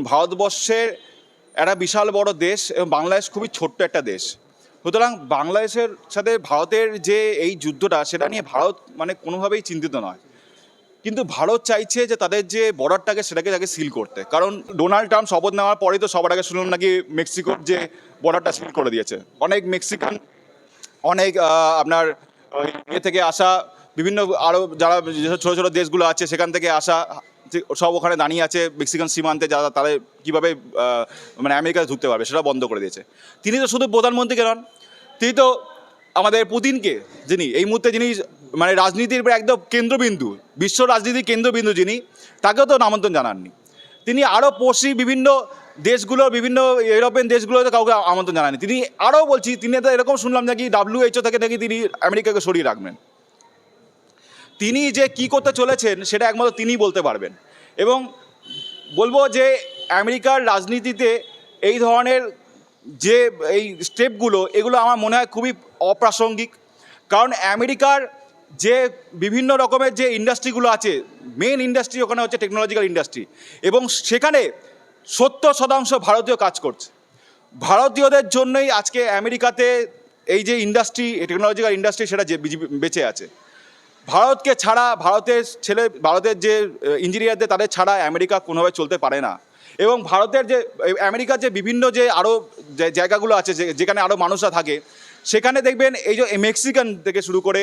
ভারতবর্ষের একটা বিশাল বড় দেশ এবং বাংলাদেশ খুবই ছোট্ট একটা দেশ। সুতরাং বাংলাদেশের সাথে ভারতের যে এই যুদ্ধটা, সেটা নিয়ে ভারত মানে কোনোভাবেই চিন্তিত নয়। কিন্তু ভারত চাইছে যে তাদের যে বর্ডারটাকে সেটাকে তাকে সিল করতে। কারণ ডোনাল্ড ট্রাম্প শপথ নেওয়ার পরেই তো সবার আগে শুনলাম নাকি মেক্সিকোর যে বর্ডারটা সিল করে দিয়েছে। অনেক মেক্সিকান অনেক আপনার এ থেকে আসা বিভিন্ন আরও যারা ছোটো ছোটো দেশগুলো আছে, সেখান থেকে আসা সব ওখানে দাঁড়িয়ে আছে মেক্সিকান সীমান্তে, যারা তাদের কীভাবে মানে আমেরিকায় ঢুকতে পারবে সেটা বন্ধ করে দিয়েছে। তিনি তো শুধু প্রধানমন্ত্রীকে নন, তিনি তো আমাদের পুতিনকে যিনি, এই মুহূর্তে যিনি মানে রাজনীতির একদম কেন্দ্রবিন্দু, বিশ্ব রাজনীতির কেন্দ্রবিন্দু যিনি, তাকেও তো আমন্ত্রণ জানাননি। তিনি আরও পড়শি বিভিন্ন দেশগুলো, বিভিন্ন ইউরোপিয়ান দেশগুলোতে কাউকে আমন্ত্রণ জানাননি। তিনি আরও বলছি, তিনি তো এরকম শুনলাম নাকি ডাব্লিউএইচও থেকে নাকি তিনি আমেরিকাকে সরিয়ে রাখবেন। তিনি যে কি করতে চলেছেন, সেটা একমাত্র তিনিই বলতে পারবেন। এবং বলব যে, আমেরিকার রাজনীতিতে এই ধরনের যে, এই স্টেপগুলো, এগুলো আমার মনে হয় খুবই অপ্রাসঙ্গিক। কারণ আমেরিকার যে বিভিন্ন রকমের যে ইন্ডাস্ট্রিগুলো আছে মেন ইন্ডাস্ট্রি ওখানে হচ্ছে টেকনোলজিক্যাল ইন্ডাস্ট্রি। এবং সেখানে সত্তর শতাংশ ভারতীয় কাজ করছে। ভারতীয়দের জন্যই আজকে আমেরিকাতে এই যে ইন্ডাস্ট্রি টেকনোলজিক্যাল ইন্ডাস্ট্রি, সেটা যে বেঁচে আছে। ভারতকে ছাড়া ভারতের ছেলে, ভারতের যে ইঞ্জিনিয়ারদের তাদের ছাড়া আমেরিকা কোনোভাবে চলতে পারে না। এবং ভারতের যে আমেরিকার যে বিভিন্ন যে আরও জায়গাগুলো আছে যেখানে আরও মানুষরা থাকে, সেখানে দেখবেন এই যে মেক্সিকান থেকে শুরু করে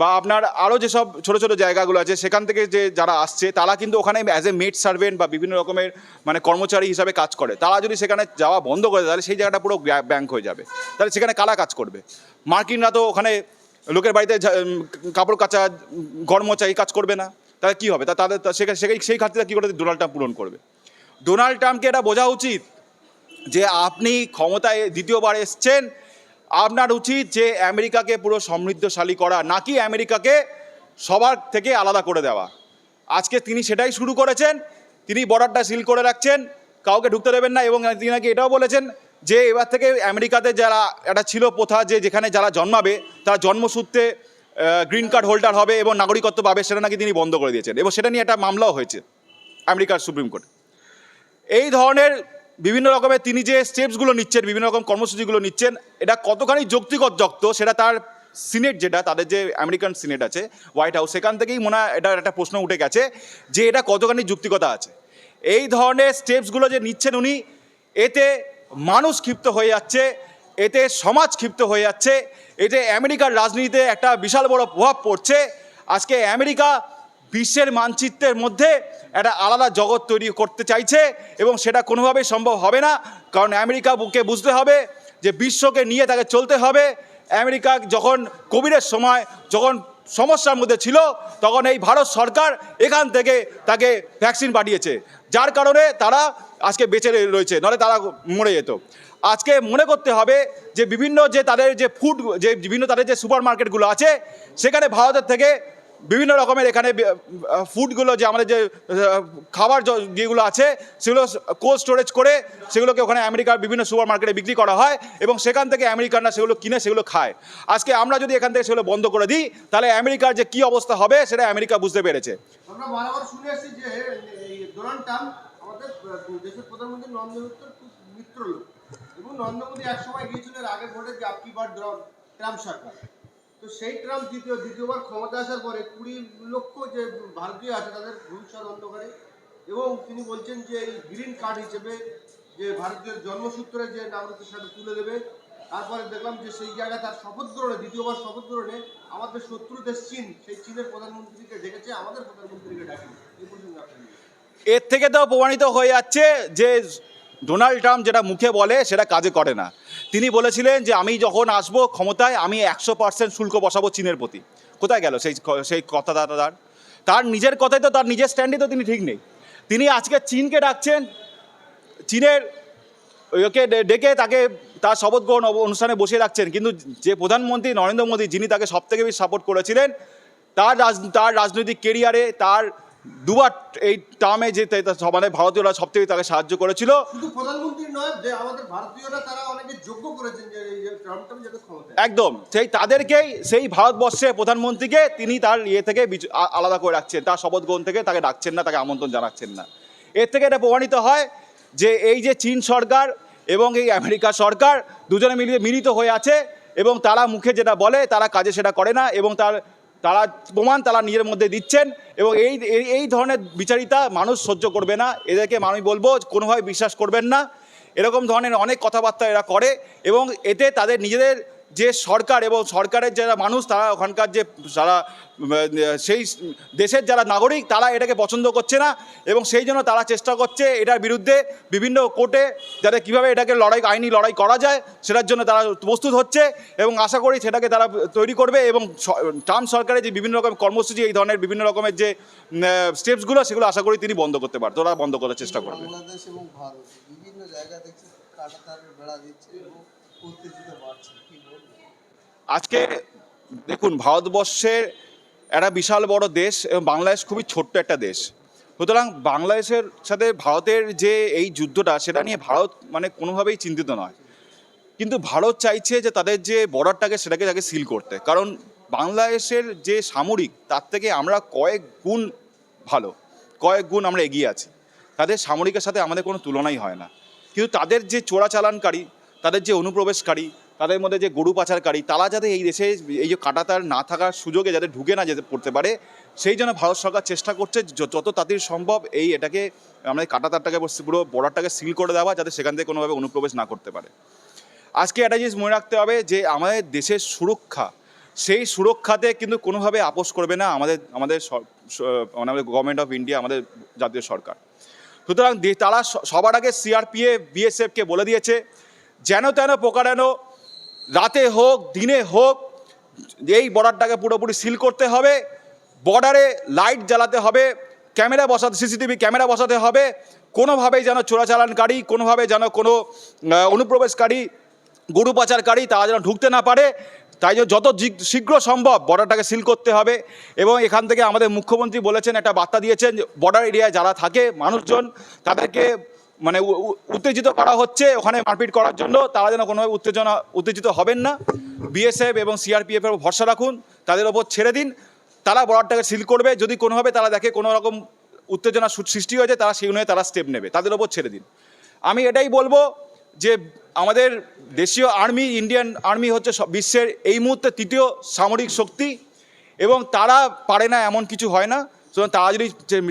বা আপনার আরও যেসব ছোটো ছোটো জায়গাগুলো আছে, সেখান থেকে যে যারা আসছে, তারা কিন্তু ওখানে অ্যাজ এ মেড সার্ভেন্ট বা বিভিন্ন রকমের মানে কর্মচারী হিসাবে কাজ করে। তারা যদি সেখানে যাওয়া বন্ধ করে তাহলে সেই জায়গাটা পুরো ব্যাংক হয়ে যাবে। তাহলে সেখানে কারা কাজ করবে? মার্কিনরা তো ওখানে লোকের বাড়িতে কাপড় কাচা, ঘর মোচা এই কাজ করবে না। তাহলে কী হবে? তা তাদের সেখানে- সেই খাতিরটা কী করে ডোনাল্ড ট্রাম্প পূরণ করবে? ডোনাল্ড ট্রাম্পকে এটা বোঝা উচিত যে আপনি ক্ষমতায় দ্বিতীয়বার এসছেন, আপনার উচিত যে আমেরিকাকে পুরো সমৃদ্ধশালী করা, নাকি আমেরিকাকে সবার থেকে আলাদা করে দেওয়া। আজকে তিনি সেটাই শুরু করেছেন, তিনি বর্ডারটা সিল করে রাখছেন, কাউকে ঢুকতে দেবেন না এবং তিনি নাকি এটাও বলেছেন যে এবার থেকে আমেরিকাতে যারা, একটা ছিল প্রথা যে যেখানে যারা জন্মাবে, তারা জন্মসূত্রে গ্রিন কার্ড হোল্ডার হবে এবং নাগরিকত্ব পাবে, সেটা নাকি তিনি বন্ধ করে দিয়েছেন। এবং সেটা নিয়ে একটা মামলাও হয়েছে আমেরিকার সুপ্রিম কোর্টে। এই ধরনের বিভিন্ন রকমের তিনি যে স্টেপসগুলো নিচ্ছেন, বিভিন্ন রকম কর্মসূচিগুলো নিচ্ছেন, এটা কতখানি যৌক্তিকত যুক্ত সেটা তার সিনেট যেটা, তাদের যে আমেরিকান সিনেট আছে, হোয়াইট হাউস, সেখান থেকেই মনে হয় এটার একটা প্রশ্ন উঠে গেছে যে এটা কতখানি যুক্তিকতা আছে। এই ধরনের স্টেপসগুলো যে নিচ্ছেন উনি, এতে মানুষ ক্ষিপ্ত হয়ে যাচ্ছে, এতে সমাজ ক্ষিপ্ত হয়ে যাচ্ছে, এতে আমেরিকার রাজনীতিতে একটা বিশাল বড় প্রভাব পড়ছে। আজকে আমেরিকা বিশ্বের মানচিত্রের মধ্যে একটা আলাদা জগৎ তৈরি করতে চাইছে এবং সেটা কোনোভাবেই সম্ভব হবে না, কারণ আমেরিকা বুকে বুঝতে হবে যে বিশ্বকে নিয়ে তাকে চলতে হবে। আমেরিকা যখন কোভিডের সময় যখন সমস্যার মধ্যে ছিল, তখন এই ভারত সরকার এখান থেকে তাকে ভ্যাকসিন পাঠিয়েছে। যার কারণে তারা আজকে বেঁচে রয়েছে, নাহলে তারা মরে যেত। আজকে মনে করতে হবে যে বিভিন্ন যে তাদের যে ফুড যে বিভিন্ন তাদের যে সুপার মার্কেটগুলো আছে, সেখানে ভারতের থেকে বিভিন্ন রকমের এখানে ফুডগুলো যে আমাদের যে খাবার যেগুলো আছে, সেগুলো কোল্ড স্টোরেজ করে সেগুলোকে ওখানে আমেরিকার বিভিন্ন সুপার মার্কেটে বিক্রি করা হয় এবং সেখান থেকে আমেরিকানরা সেগুলো কিনে, সেগুলো খায়। আজকে আমরা যদি এখান থেকে সেগুলো বন্ধ করে দিই, তাহলে আমেরিকার যে কী অবস্থা হবে, সেটা আমেরিকা বুঝতে পেরেছে। আমরা শুনে যে ডোনাল্ড ট্রাম্প আমাদের দেশের প্রধানমন্ত্রী নরেন্দ্র মিত্র লোক। এবং নরেন্দ্র মোদী এক সময় গিয়েছিলেন আগে ভোটে যে আপকি বার ট্রাম্প সরকার। তো সেই ট্রাম্প দ্বিতীয়, দ্বিতীয়বার ক্ষমতা আসার পরে কুড়ি লক্ষ যে ভারতীয় আছে তাদের ভবিষ্যৎ অন্ধকারে। এবং তিনি বলছেন যে এই গ্রিন কার্ড হিসেবে যে ভারতীয় জন্মসূত্রে যে নাগরিকের সাথে তুলে দেবে। তারপরে দেখলাম যে সেই জায়গায় তার শপথ গ্রহণে, দ্বিতীয়বার শপথ গ্রহণে আমাদের শত্রু দেশ চীন, সেই চীনের প্রধানমন্ত্রীকে ডেকেছে, আমাদের প্রধানমন্ত্রীকে ডাকেনি। এই প্রসঙ্গে আপনি? এর থেকে তো প্রমাণিত হয়ে যাচ্ছে যে ডোনাল্ড ট্রাম্প যেটা মুখে বলে সেটা কাজে করে না। তিনি বলেছিলেন যে আমি যখন আসব ক্ষমতায় আমি একশো পার্সেন্ট শুল্ক বসাবো চীনের প্রতি। কোথায় গেল সেই সেই কথাটা তার? তার নিজের কথাই তো তার নিজের স্ট্যান্ডে তো তিনি ঠিক নেই। তিনি আজকে চীনকে ডাকছেন, চীনের ওকে ডেকে তাকে তার শপথ গ্রহণ অনুষ্ঠানে বসিয়ে রাখছেন। কিন্তু যে প্রধানমন্ত্রী নরেন্দ্র মোদী, যিনি তাকে সব থেকে বেশি সাপোর্ট করেছিলেন, তার রাজ, তার রাজনৈতিক কেরিয়ারে তার দুবার এই টার্মে যে মানে ভারতীয়রা সব থেকে তাকে সাহায্য করেছিল। একদম। সেই তাদেরকেই সেই ভারতবর্ষে প্রধানমন্ত্রীকে তিনি তার ইয়ে থেকে আলাদা করে রাখছেন। তার শপথ গ্রহণ থেকে তাকে ডাকছেন না তাকে আমন্ত্রণ জানাচ্ছেন না। এর থেকে এটা প্রমাণিত হয় যে এই যে চীন সরকার এবং এই আমেরিকা সরকার দুজনে মিলিয়ে মিলিত হয়ে আছে এবং তারা মুখে যেটা বলে তারা কাজে সেটা করে না এবং তার তারা প্রমাণ তারা নিজের মধ্যে দিচ্ছেন এবং এই, এই- ধরনের বিচারিতা মানুষ সহ্য করবে না। এদেরকে আমি বলব, কোনোভাবে বিশ্বাস করবেন না। এরকম ধরনের অনেক কথাবার্তা এরা করে এবং এতে তাদের নিজেদের যে সরকার এবং সরকারের যারা মানুষ, তারা ওখানকার যে যারা, সেই দেশের যারা নাগরিক, তারা এটাকে পছন্দ করছে না এবং সেই জন্য তারা চেষ্টা করছে এটার বিরুদ্ধে বিভিন্ন কোর্টে যাতে কীভাবে এটাকে লড়াই, আইনি লড়াই করা যায়, সেটার জন্য তারা প্রস্তুত হচ্ছে এবং আশা করি সেটাকে তারা তৈরি করবে এবং ট্রাম্প সরকারের যে বিভিন্ন রকম কর্মসূচি, এই ধরনের বিভিন্ন রকমের যে স্টেপসগুলো, সেগুলো আশা করি তিনি বন্ধ করতে পারত ওরা বন্ধ করার চেষ্টা করবে। বিভিন্ন জায়গা বেড়া দিচ্ছে আজকে দেখুন, ভারতবর্ষের একটা বিশাল বড় দেশ এবং বাংলাদেশ খুবই ছোট্ট একটা দেশ। সুতরাং বাংলাদেশের সাথে ভারতের যে এই যুদ্ধটা, সেটা নিয়ে ভারত মানে কোনোভাবেই চিন্তিত নয়। কিন্তু ভারত চাইছে যে তাদের যে বর্ডারটাকে, সেটাকে তাকে সিল করতে। কারণ বাংলাদেশের যে সামরিক, তার থেকে আমরা কয়েক গুণ ভালো, কয়েক গুণ আমরা এগিয়ে আছি। তাদের সামরিকের সাথে আমাদের কোনো তুলনাই হয় না। কিন্তু তাদের যে চোরাচালানকারী তাদের যে অনুপ্রবেশকারী, তাদের মধ্যে যে গরু পাচারকারী, তারা যাতে এই দেশে এই যে কাটাতার না থাকার সুযোগে যাতে ঢুকে না যেতে পড়তে পারে, সেই জন্য ভারত সরকার চেষ্টা করছে যত তাড়াতাড়ি সম্ভব এই এটাকে আমাদের কাটাতারটাকে পুরো বর্ডারটাকে সিল করে দেওয়া যাতে সেখান থেকে কোনোভাবে অনুপ্রবেশ না করতে পারে। আজকে একটা জিনিস মনে রাখতে হবে যে আমাদের দেশের সুরক্ষা, সেই সুরক্ষাতে কিন্তু কোনোভাবে আপোষ করবে না আমাদের আমাদের মানে আমাদের গভর্নমেন্ট অফ ইন্ডিয়া আমাদের জাতীয় সরকার। সুতরাং তারা সবার আগে সিআরপিএফ বিএসএফকে বলে দিয়েছে যেন তেন প্রকারেণ রাতে হোক, দিনে হোক, এই বর্ডারটাকে পুরোপুরি সিল করতে হবে, বর্ডারে লাইট জ্বালাতে হবে, ক্যামেরা বসাতে, সিসিটিভি ক্যামেরা বসাতে হবে, কোনোভাবেই যেন চোরাচালানকারী, কোনোভাবে যেন কোনো অনুপ্রবেশকারী, গরু পাচারকারী তারা যেন ঢুকতে না পারে। তাই জন্য যত শীঘ্র সম্ভব বর্ডারটাকে সিল করতে হবে এবং এখান থেকে আমাদের মুখ্যমন্ত্রী বলেছেন, একটা বার্তা দিয়েছেন, বর্ডার এরিয়ায় যারা থাকে, মানুষজন, তাদেরকে মানে উত্তেজিত করা হচ্ছে ওখানে মারপিট করার জন্য। তারা যেন কোনোভাবে উত্তেজনা, উত্তেজিত হবেন না। বিএসএফ এবং সিআরপিএফ এর ভরসা রাখুন, তাদের ওপর ছেড়ে দিন। তারা বর্ডারটাকে সিল করবে। যদি কোনোভাবে তারা দেখে কোনো রকম উত্তেজনা সৃষ্টি হয়েছে, তারা সেই অনুযায়ী তারা স্টেপ নেবে। তাদের ওপর ছেড়ে দিন। আমি এটাই বলব যে আমাদের দেশীয় আর্মি, ইন্ডিয়ান আর্মি হচ্ছে বিশ্বের এই মুহূর্তে তৃতীয় সামরিক শক্তি এবং তারা পারে না এমন কিছু হয় না। সুতরাং তারা যদি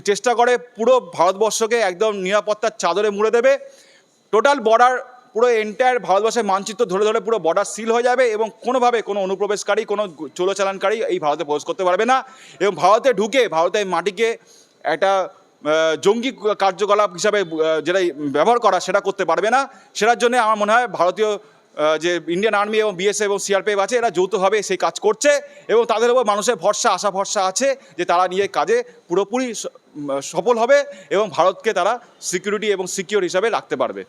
চেষ্টা করে পুরো ভারতবর্ষকে একদম নিরাপত্তার চাদরে মুড়ে দেবে। টোটাল বর্ডার পুরো এন্টায়ার ভারতবর্ষের মানচিত্র ধরে ধরে পুরো বর্ডার সিল হয়ে যাবে এবং কোনোভাবে কোনো অনুপ্রবেশকারী কোনো চোরাচালানকারী এই ভারতে প্রবেশ করতে পারবে না এবং ভারতে ঢুকে ভারতের মাটিকে একটা জঙ্গি কার্যকলাপ হিসাবে আহ, যেটা ব্যবহার করা সেটা করতে পারবে না। সেটার জন্য আমার মনে হয় ভারতীয় যে ইন্ডিয়ান আর্মি এবং বিএসএফ এবং সিআরপিএফ আছে, এরা যৌথভাবে সেই কাজ করছে এবং তাদের উপর মানুষের ভরসা, আশা, ভরসা আছে যে তারা নিয়ে কাজে পুরোপুরি সফল হবে এবং ভারতকে তারা সিকিউরিটি এবং সিকিউর হিসাবে রাখতে পারবে।